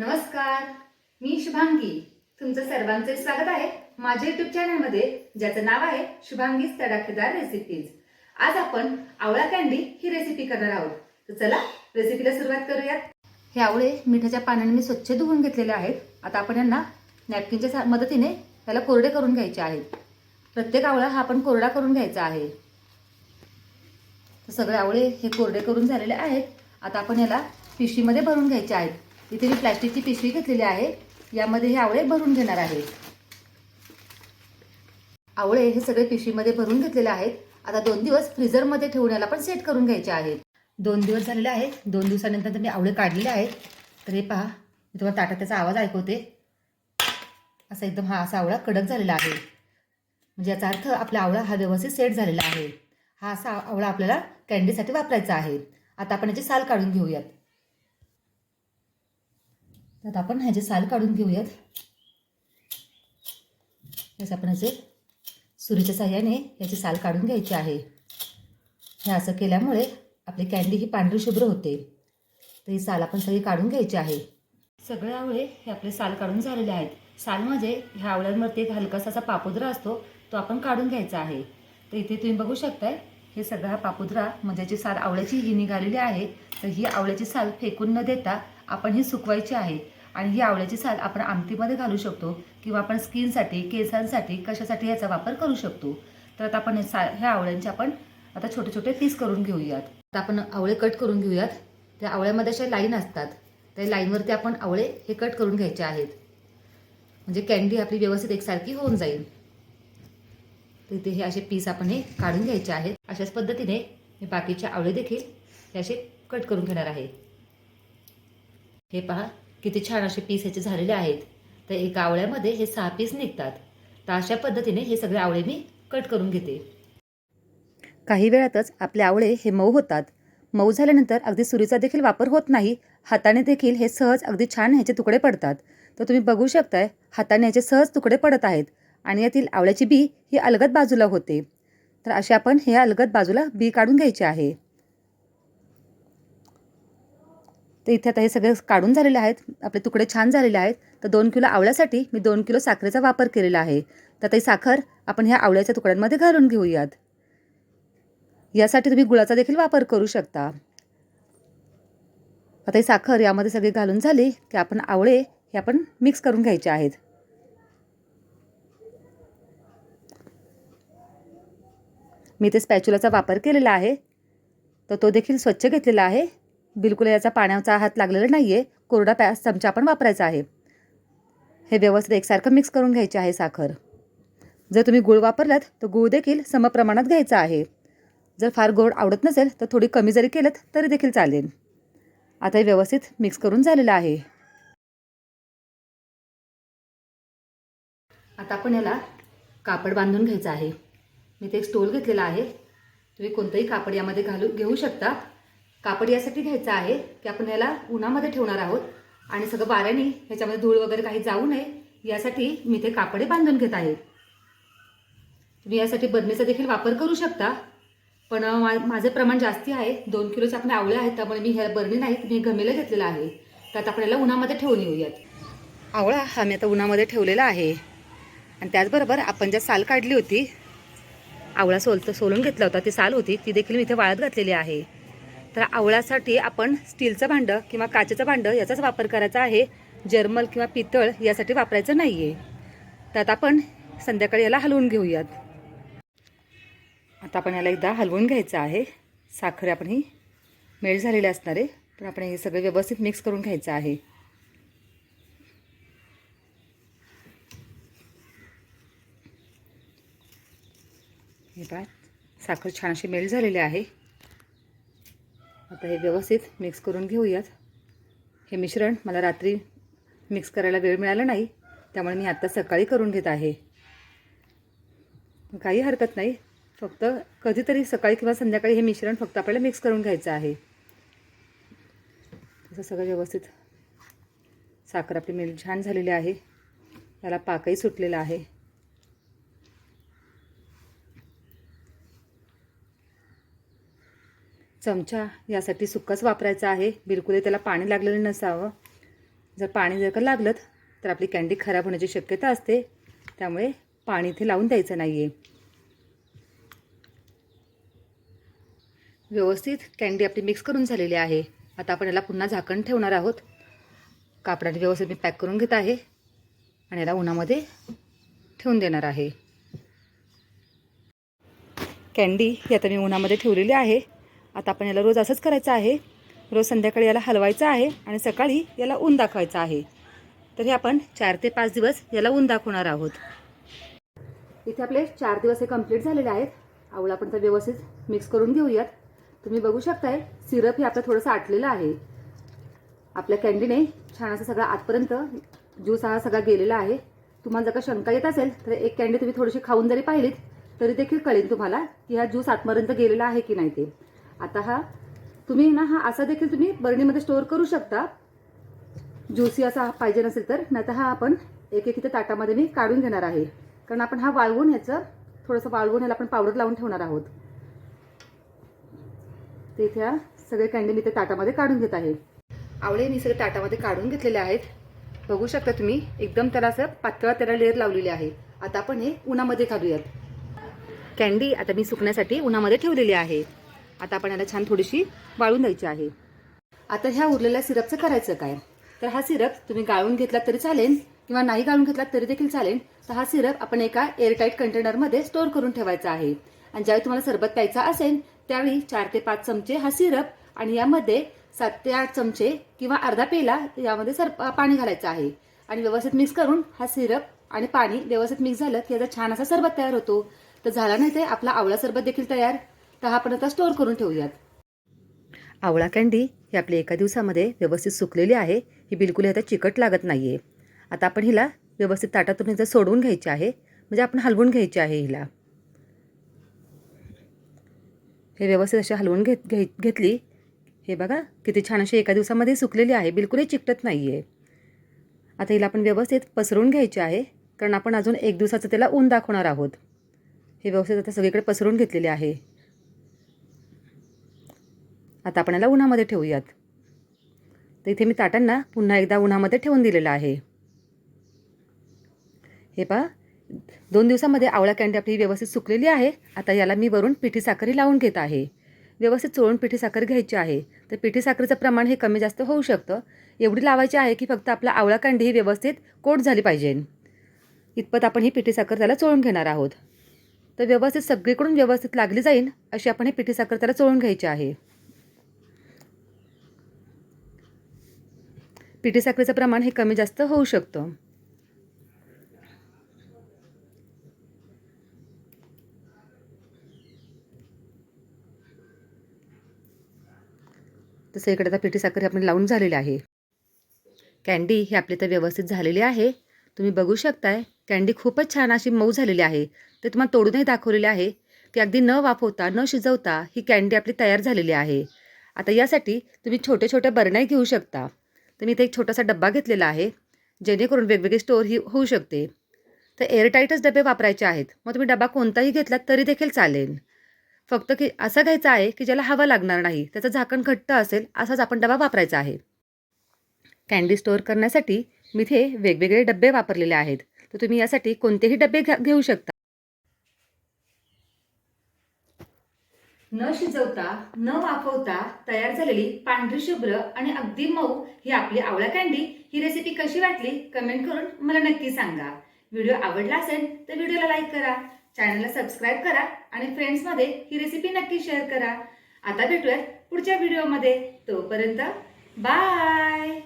नमस्कार मी शुभांगी. तुमचं सर्वांचे स्वागत आहे माझ्या युट्यूब चॅनलमध्ये ज्याचं नाव आहे शुभांगीज तडाखेदार रेसिपीज आज आपण आवळा कॅन्डी ही रेसिपी करणार आहोत. तर चला रेसिपीला सुरुवात करूयात. हे आवळे मिठाच्या पाण्याने मी स्वच्छ धुवून घेतलेले आहेत. आता आपण यांना नॅपकिनच्या सा- मदतीने त्याला कोरडे करून घ्यायचे आहेत. प्रत्येक आवळा हा आपण कोरडा करून घ्यायचा आहे. तर सगळे आवळे हे कोरडे करून झालेले आहेत. आता आपण याला पिशवीमध्ये भरून घ्यायचे आहेत. इथे मी प्लॅस्टिकची पिशवी घेतलेली आहे यामध्ये हे आवळे भरून घेणार आहे आवळे हे सगळे पिशवीमध्ये भरून घेतलेले आहेत. आता दोन दिवस फ्रीझरमध्ये ठेवून याला पण सेट करून घ्यायचे आहेत. दोन दिवस झालेले आहेत. दोन दिवसानंतर मी आवळे काढलेले आहेत. तर हे पहा मी तुम्हाला ताटात त्याचा आवाज ऐकवते. असा एकदम हा असा आवळा कडक झालेला आहे. म्हणजे याचा अर्थ आपला आवळा हा व्यवस्थित सेट झालेला आहे. हा असा आवळा आपल्याला कॅन्डीसाठी वापरायचा आहे. आता आपण याची साल काढून घेऊयात. तर आपण ह्याचे साल काढून घेऊयात याच आपण ह्याचे सुरीच्या साह्याने याची साल काढून घ्यायची आहे. हे असं केल्यामुळे आपली कॅन्डी ही पांढरी शुभ्र होते. तर ही साल आपण सगळी काढून घ्यायची आहे. सगळे आवळे हे आपले साल काढून झालेले आहेत. साल म्हणजे ह्या आवळ्यांवरती एक हलकासा असा पापुद्रा असतो तो आपण काढून घ्यायचा आहे. तर इथे तुम्ही बघू शकताय हे सगळा हा पापुद्रा म्हणजे याची साल आवळ्याची ही निघालेली आहे तर ही आवळ्याची साल फेकून न देता आपण ही सुकवायची आहे. आणि ही आवळ्याची साल आपण आमटीमध्ये घालू शकतो किंवा आपण स्किनसाठी केसांसाठी कशासाठी याचा वापर करू शकतो. तर आता आपण सा ह्या आवळ्यांचे आपण आता छोटे छोटे पीस करून घेऊयात. आता आपण आवळे कट करून घेऊयात. त्या आवळ्यामध्ये अशा लाईन असतात. त्या लाईनवरती आपण आवळे हे कट करून घ्यायचे आहेत. म्हणजे कॅन्डी आपली व्यवस्थित एकसारखी होऊन जाईल. तर इथे हे असे पीस आपण हे काढून घ्यायचे आहेत. अशाच पद्धतीने मी बाकीचे आवळे देखील हे असे कट करून घेणार आहे हे पहा किती छान असे पीस ह्याचे झालेले आहेत. तर एका आवळ्यामध्ये हे सहा पीस निघतात. तर अशा पद्धतीने हे सगळे आवळे मी कट करून घेते. काही वेळातच आपले आवळे हे मऊ होतात. मऊ झाल्यानंतर अगदी सुरीचा देखील वापर होत नाही. हाताने देखील हे सहज अगदी छान ह्याचे तुकडे पडतात. तर तुम्ही बघू शकताय हाताने ह्याचे सहज तुकडे पडत आहेत आणि यातील आवळ्याची बी ही अलगद बाजूला होते. तर असे आपण हे अलगद बाजूला बी काढून घ्यायचे आहे. तर इथे आता हे सगळे काढून झालेले आहेत. आपले तुकडे छान झालेले आहेत. तर दोन किलो आवळ्यासाठी मी दोन किलो साखरेचा वापर केलेला आहे. तर आता ही साखर आपण ह्या आवळ्याच्या तुकड्यांमध्ये घालून घेऊयात. यासाठी तुम्ही गुळाचा देखील वापर करू शकता. आता ही साखर यामध्ये सगळी घालून झाली की आपण आवळे हे आपण मिक्स करून घ्यायचे आहेत. मी ते स्पॅच्युलाचा वापर केलेला आहे. तर तो देखील स्वच्छ घेतलेला आहे. बिलकुल याचा पाण्याचा हात लागलेला नाही आहे कोरडा पॅ चमचा आपण वापरायचा आहे. हे व्यवस्थित एकसारखं मिक्स करून घ्यायचे आहे साखर. जर तुम्ही गूळ वापरलात तर गूळ देखील समप्रमाणात घ्यायचा आहे. जर फार गोड आवडत नसेल तर थोडी कमी जरी केलं तरी देखील चालेल. आता हे व्यवस्थित मिक्स करून झालेलं आहे. आता आपण याला कापड बांधून घ्यायचं आहे. मी ते एक स्टोल घेतलेला आहे. तुम्ही कोणतंही कापड यामध्ये घालू घेऊ शकता. कापड यासाठी घ्यायचं आहे की आपण याला उन्हामध्ये ठेवणार आहोत. आणि सगळं वाऱ्याने ह्याच्यामध्ये धूळ वगैरे काही जाऊ नये यासाठी मी ते कापडे बांधून घेत आहे. तुम्ही यासाठी बरणीचा देखील वापर करू शकता. पण मा माझं प्रमाण जास्ती आहे. दोन किलोचे आपण आवळे आहेत त्यामुळे मी ह्या बरणी नाहीत मी गमेला घेतलेला आहे. तर आता आपण याला उन्हामध्ये ठेवून येऊयात. आवळा हा मी आता उन्हामध्ये ठेवलेला आहे. आणि त्याचबरोबर आपण ज्या साल काढली होती आवळा सोलत सोलून घेतला होता ती साल होती ती देखील मी इथे वाळत घातलेली आहे. तर आवळासाठी आपण स्टीलचं भांडं किंवा काचेचं भांडं याचाच वापर करायचा आहे. जर्मल किंवा पितळ यासाठी वापरायचं नाही आहे तर आता आपण संध्याकाळी याला हलवून घेऊयात. आता आपण याला एकदा हलवून घ्यायचं आहे. साखर आपण ही मेल्ट झालेली असणार आहे. पण आपण हे सगळं व्यवस्थित मिक्स करून घ्यायचं आहे. हे पहा साखर छान अशी मेल्ट झालेली आहे. आता हे व्यवस्थित मिक्स करून घेऊयात. हे मिश्रण मला रात्री मिक्स करायला वेळ मिळाला नाही त्यामुळे मी आत्ता सकाळी करून घेत आहे. काही हरकत नाही फक्त कधीतरी सकाळी किंवा संध्याकाळी हे मिश्रण फक्त आपल्याला मिक्स करून घ्यायचं आहे. तसं सगळं व्यवस्थित. साखर आपली मिल छान झालेली आहे. त्याला पाकही सुटलेला आहे. चमचा यासाठी सुक्काच वापरायचा आहे. बिलकुलही त्याला पाणी लागलेलं नसावं. जर पाणी जर का लागलं तर आपली कँडी खराब होण्याची शक्यता असते. त्यामुळे पाणी इथे लावून द्यायचं नाही आहे व्यवस्थित कँडी आपली मिक्स करून झालेली आहे. आता आपण याला पुन्हा झाकण ठेवणार आहोत. कापडाने व्यवस्थित मी पॅक करून घेत आहे आणि याला उन्हामध्ये ठेवून देणार आहे. कँडी ही आता मी उन्हामध्ये ठेवलेली आहे. आता आपण याला रोज असंच करायचं आहे. रोज संध्याकाळी याला हलवायचं आहे आणि सकाळी याला ऊन दाखवायचं आहे. तर हे आपण चार ते पाच दिवस याला ऊन दाखवणार आहोत. इथे आपले चार दिवस हे कंप्लीट झालेले आहेत. आवळा आपण तर व्यवस्थित मिक्स करून घेऊयात. तुम्ही बघू शकताय सिरप हे आपलं थोडंसं आटलेलं आहे. आपल्या कॅन्डीने छान असं सगळं आतपर्यंत ज्यूस हा सगळा गेलेला आहे. तुम्हाला जर का शंका येत असेल तर एक कॅन्डी तुम्ही थोडीशी खाऊन जरी पाहिलीत तरी देखील कळेल तुम्हाला की हा ज्यूस आतपर्यंत गेलेला आहे की नाही ते. आता हा तुम्ही ना हा असा देखील तुम्ही बरणीमध्ये स्टोअर करू शकता. ज्युसी असा पाहिजे नसेल तर नाही तर हा आपण एक एक इथे ताटामध्ये मी काढून घेणार आहे. कारण आपण हा वाळवून ह्याचं थोडंसं वाळवून ह्याला आपण पावडर लावून ठेवणार आहोत. ते इथे हा सगळे कॅन्डी मी ते ताटामध्ये काढून घेत आहे. आवळे मी सगळे ताटामध्ये काढून घेतलेले आहेत. बघू शकता तुम्ही एकदम त्याला असं पातळ त्याला लेअर लावलेली आहे. आता आपण हे उन्हामध्ये घालूयात कॅन्डी आता मी सुकण्यासाठी उन्हामध्ये ठेवलेली आहे. आता आपण याला छान थोडीशी वाळून द्यायची आहे. आता ह्या उरलेल्या सिरपचं करायचं काय? तर हा सिरप तुम्ही गाळून घेतला तरी चालेल किंवा नाही गाळून घेतला तरी देखील चालेल. तर हा सिरप आपण एका एअरटाईट कंटेनरमध्ये स्टोअर करून ठेवायचा आहे. आणि ज्यावेळी तुम्हाला सरबत प्यायचा असेल त्यावेळी चार ते पाच चमचे हा सिरप आणि यामध्ये सात ते आठ चमचे किंवा अर्धा पेला यामध्ये सर पाणी घालायचं आहे. आणि व्यवस्थित मिक्स करून हा सिरप आणि पाणी व्यवस्थित मिक्स झालं की याचा छान असा सरबत तयार होतो. तर झाला नाही ते आपला आवळा सरबत देखील तयार. तर आपण आता स्टोअर करून ठेवूयात. आवळा कँडी ही आपली एका दिवसामध्ये व्यवस्थित सुकलेली आहे. ही बिलकुल आता चिकट लागत नाही आहे आता आपण हिला व्यवस्थित ताटातून हिचं सोडवून घ्यायची आहे. म्हणजे आपण हलवून घ्यायची आहे हिला. हे व्यवस्थित अशी हलवून घेत घे घेतली. हे बघा किती छान अशी एका दिवसामध्ये सुकलेली आहे. बिलकुलही चिकटत नाही आहे आता हिला आपण व्यवस्थित पसरून घ्यायची आहे. कारण आपण अजून एक दिवसाचं त्याला ऊन दाखवणार आहोत. हे व्यवस्थित आता सगळीकडे पसरून घेतलेले आहे. आता आपण याला उन्हामध्ये ठेवूयात. तर इथे मी ताटांना पुन्हा एकदा उन्हामध्ये ठेवून दिलेलं आहे. हे पहा दोन दिवसामध्ये आवळा कॅन्डी आपली व्यवस्थित सुकलेली आहे. आता याला मी वरून पिठी साखरही लावून घेत आहे. व्यवस्थित चोळून पिठी साखर घ्यायची आहे. तर पिठी साखरेचं प्रमाण हे कमी जास्त होऊ शकतं. एवढी लावायची आहे की फक्त आपला आवळा कॅन्डी ही व्यवस्थित कोट झाली पाहिजे. इतपत आपण ही पिठी साखर त्याला चोळून घेणार आहोत. तर व्यवस्थित सगळीकडून व्यवस्थित लागली जाईल अशी आपण ही पिठी साखर त्याला चोळून घ्यायची आहे. पिठी साखरेचं प्रमाण हे कमी जास्त होऊ शकतं. तसं इकडे आता पिठी साखर आपण लावून झालेली आहे. कँडी ही आपली तर व्यवस्थित झालेली आहे. तुम्ही बघू शकताय कँडी खूपच छान अशी मऊ झालेली आहे. ते तुम्हाला तोडूनही दाखवलेले आहे. की अगदी न वाफवता न शिजवता ही कँडी आपली तयार झालेली आहे. आता यासाठी तुम्ही छोटे छोटे बरण्या घेऊ शकता. तर मी इथे एक छोटासा डब्बा घेतलेला आहे जेणेकरून वेगवेगळे स्टोअर ही होऊ शकते. तर एअरटाईटच डबे वापरायचे आहेत. मग तुम्ही डबा कोणताही घेतलात तरी देखील चालेल. फक्त की असा घ्यायचा आहे की ज्याला हवा लागणार नाही त्याचं झाकण घट्ट असेल असाच आपण डबा वापरायचा आहे. कॅन्डी स्टोअर करण्यासाठी मी इथे वेगवेगळे डबे वापरलेले आहेत. तर तुम्ही यासाठी कोणतेही डबे घ्या घेऊ शकता. न शिजवता न वाफवता तयार झालेली पांढरी शुभ्र आणि अगदी मऊ ही आपली आवळा कँडी ही रेसिपी कशी वाटली कमेंट करून मला नक्की सांगा. व्हिडिओ आवडला असेल तर व्हिडिओला लाईक करा चॅनलला सबस्क्राईब करा आणि फ्रेंड्समध्ये ही रेसिपी नक्की शेअर करा. आता भेटूयात पुढच्या व्हिडिओमध्ये तोपर्यंत बाय